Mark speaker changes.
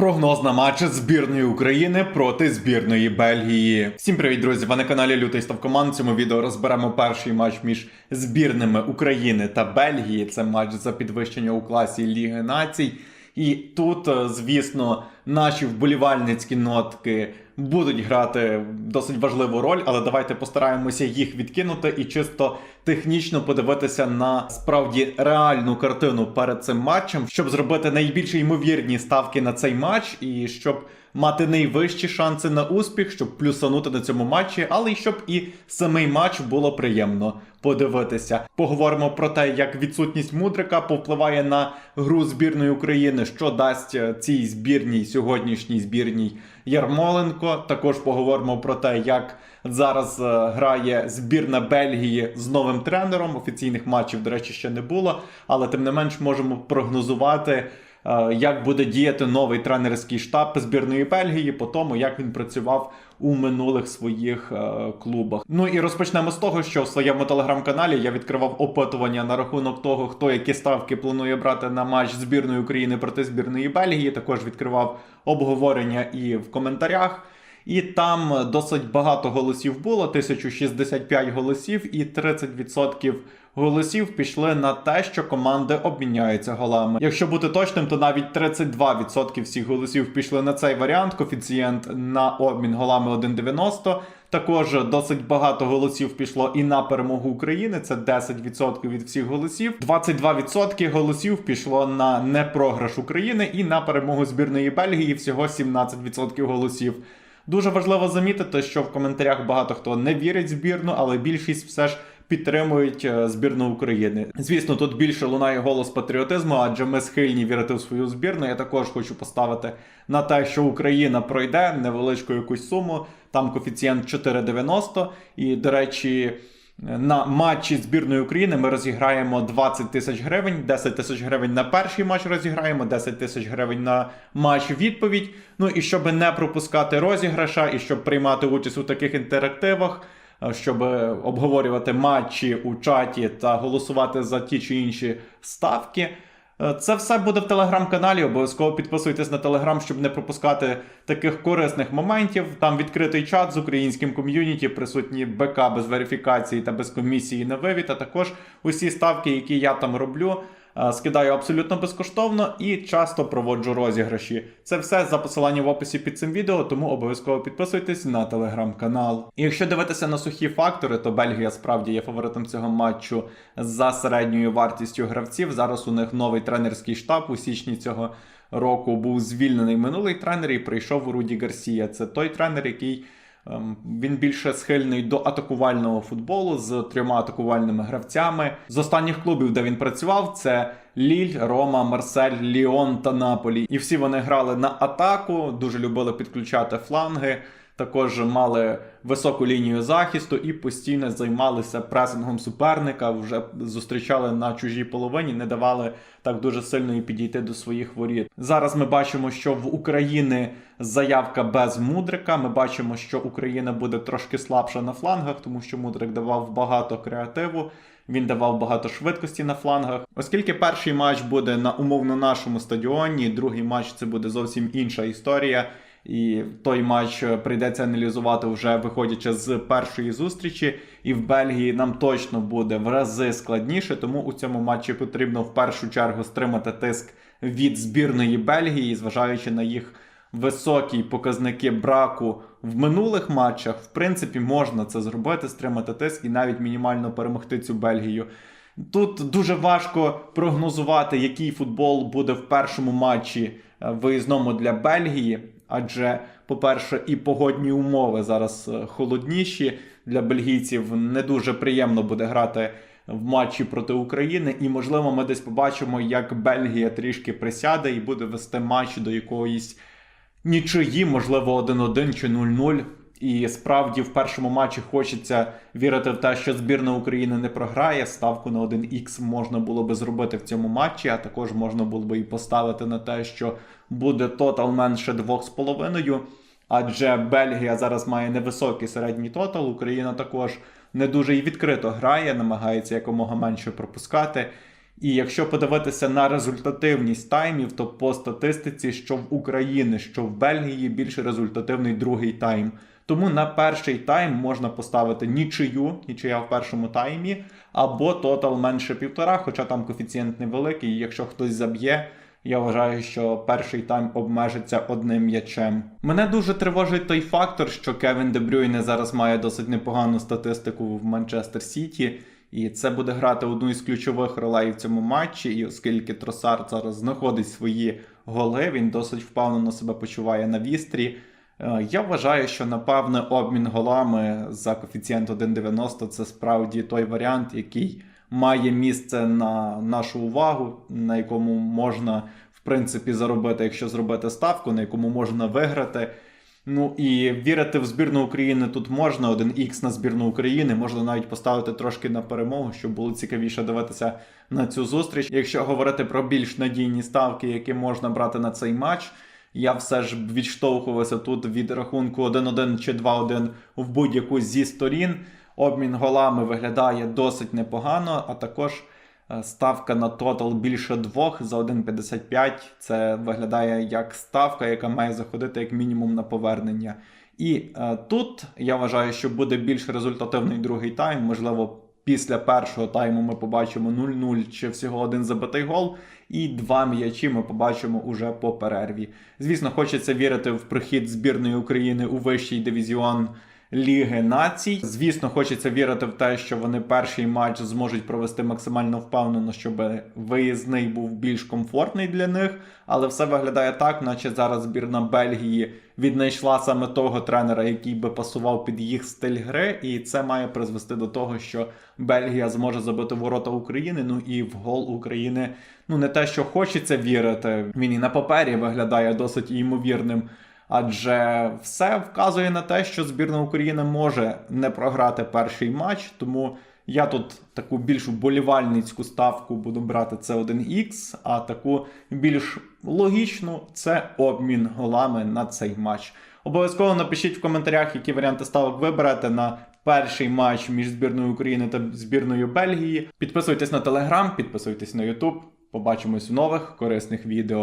Speaker 1: Прогноз на матч збірної України проти збірної Бельгії. Всім привіт, друзі! Ви на каналі Лютий Став Команд. В цьому відео розберемо перший матч між збірними України та Бельгії. Це матч за підвищення у класі Ліги Націй. І тут, е, звісно, наші вболівальницькі нотки будуть грати досить важливу роль, але давайте постараємося їх відкинути і чисто технічно подивитися на справді реальну картину перед цим матчем, щоб зробити найбільш ймовірні ставки на цей матч, і щоб мати найвищі шанси на успіх, щоб плюсанути на цьому матчі, але й щоб і самий матч було приємно подивитися. Поговоримо про те, як відсутність мудрика повпливає на гру збірної України, що дасть е, цій збірній сьогоднішній збірній Ярмоленко. Також поговоримо про те, як зараз е, грає збірна Бельгії з новим тренером. Офіційних матчів, до речі, ще не було, але тим не менш можемо прогнозувати. Е, Як буде діяти новий тренерський штаб збірної Бельгії по тому, як він працював у минулих своїх е, клубах? Ну і розпочнемо з того, що в своєму телеграм-каналі я відкривав опитування на рахунок того, хто які ставки планує брати на матч збірної України проти збірної Бельгії. Також відкривав обговорення і в коментарях. І там досить багато голосів було 1065 голосів, і 30% голосів пішли на те, що команди обміняються голами. Якщо бути точним, то навіть 32% всіх голосів пішли на цей варіант. Коефіцієнт на обмін голами 1,90. Також досить багато голосів пішло і на перемогу України. Це 10% від всіх голосів. 22% голосів пішло на непрограш України і на перемогу збірної Бельгії. Всього 17% голосів. Дуже важливо замітити, що в коментарях багато хто не вірить в збірну, але більшість все ж підтримують е, збірну України. Звісно, тут більше лунає голос патріотизму, адже ми схильні вірити в свою збірну. Я також хочу поставити на те, що Україна пройде невеличку якусь суму. Там коефіцієнт 4,90. І, до речі. На матчі збірної України ми розіграємо 20 тисяч гривень, 10 тисяч гривень на перший матч розіграємо, 10 тисяч гривень на матч відповідь. Ну і щоб не пропускати розіграша, і щоб приймати участь у таких інтерактивах, е, щоб обговорювати матчі у чаті та голосувати за ті чи інші ставки. Е, Це все буде в телеграм-каналі. Обов'язково підписуйтесь на телеграм, щоб не пропускати таких корисних моментів. Там відкритий чат з українським ком'юніті, присутні БК без верифікації та без комісії на вивід. А також усі ставки, які я там роблю. Е, Скидаю абсолютно безкоштовно і часто проводжу розіграші. Це все за посиланням в описі під цим відео, тому обов'язково підписуйтесь на телеграм-канал. І якщо дивитися на сухі фактори, то Бельгія справді є фаворитом цього матчу за середньою вартістю гравців. Зараз у них новий тренерський штаб у січні цього року був звільнений минулий тренер і прийшов Руді Гарсія. Це той тренер, який. Ем, Він більше схильний до атакувального футболу з трьома атакувальними гравцями. З останніх клубів, де він працював, це Ліль, Рома, Марсель, Ліон та Наполі. І всі вони грали на атаку, дуже любили підключати фланги. Також мали високу лінію захисту і постійно займалися пресингом суперника. Вже зустрічали на чужій половині, не давали так дуже сильно і підійти до своїх воріт. Зараз ми бачимо, що в Україні заявка без мудрика. Ми бачимо, що Україна буде трошки слабша на флангах, тому що мудрик давав багато креативу. Він давав багато швидкості на флангах. Оскільки перший матч буде на умовно нашому стадіоні, другий матч це буде зовсім інша історія. І той матч е, прийдеться аналізувати вже виходячи з першої зустрічі. І в Бельгії нам точно буде в рази складніше, тому у цьому матчі потрібно в першу чергу стримати тиск від збірної Бельгії, зважаючи на їх високі показники браку в минулих матчах. В принципі, можна це зробити, стримати тиск і навіть мінімально перемогти цю Бельгію. Тут дуже важко прогнозувати, який футбол буде в першому матчі е, виїзному для Бельгії. Адже, по-перше, і погодні умови зараз е, холодніші для бельгійців. Не дуже приємно буде грати в матчі проти України. І, можливо, ми десь побачимо, як Бельгія трішки присяде і буде вести матч до якоїсь нічиї, можливо, 1-1 чи 0-0. І справді в першому матчі хочеться вірити в те, що збірна України не програє. Ставку на 1х можна було би зробити в цьому матчі, а також можна було би і поставити на те, що буде тотал менше 2,5. Адже Бельгія зараз має невисокий середній тотал. Україна також не дуже і відкрито грає, намагається якомога менше пропускати. І якщо подивитися на результативність таймів, то по статистиці, що в Україні, що в Бельгії більш результативний другий тайм. Тому на перший тайм можна поставити нічию, нічия в першому таймі, або тотал менше півтора, хоча там коефіцієнт невеликий. Якщо хтось заб'є, я вважаю, що перший тайм обмежиться одним м'ячем. Мене дуже тривожить той фактор, що Кевін Де Брюйне зараз має досить непогану статистику в Манчестер Сіті. І це буде грати одну із ключових ролей в цьому матчі. І оскільки Тросар зараз знаходить свої голи, він досить впевнено себе почуває на вістрі. Е, Я вважаю, що напевне обмін голами за коефіцієнт 1,90 це справді той варіант, який має місце на нашу увагу, на якому можна в принципі заробити, якщо зробити ставку, на якому можна виграти. Ну і вірити в збірну України тут можна. 1х на збірну України, можна навіть поставити трошки на перемогу, щоб було цікавіше дивитися на цю зустріч. Якщо говорити про більш надійні ставки, які можна брати на цей матч. Я все ж відштовхувався тут від рахунку 1-1 чи 2-1 в будь-яку зі сторін. Обмін голами виглядає досить непогано, а також е, ставка на тотал більше двох за 1,55. Це виглядає як ставка, яка має заходити як мінімум на повернення. І е, тут я вважаю, що буде більш результативний другий тайм. Можливо, після першого тайму ми побачимо 0-0 чи всього один забитий гол, і два м'ячі ми побачимо уже по перерві. Звісно, хочеться вірити в прихід збірної України у вищий дивізіон. Ліги націй. Звісно, хочеться вірити в те, що вони перший матч зможуть провести максимально впевнено, щоб виїзний був більш комфортний для них. Але все виглядає так, наче зараз збірна Бельгії віднайшла саме того тренера, який би пасував під їх стиль гри, і це має призвести до того, що Бельгія зможе забити ворота України. Ну і в гол України, ну не те, що хочеться вірити. Він і на папері виглядає досить ймовірним. Адже все вказує на те, що збірна України може не програти перший матч, тому я тут таку більш вболівальницьку ставку буду брати це 1х, а таку більш логічну це обмін голами на цей матч. Обов'язково напишіть в коментарях, які варіанти ставок ви берете на перший матч між збірною України та збірною Бельгії. Підписуйтесь на телеграм, підписуйтесь на Ютуб. Побачимось в нових корисних відео.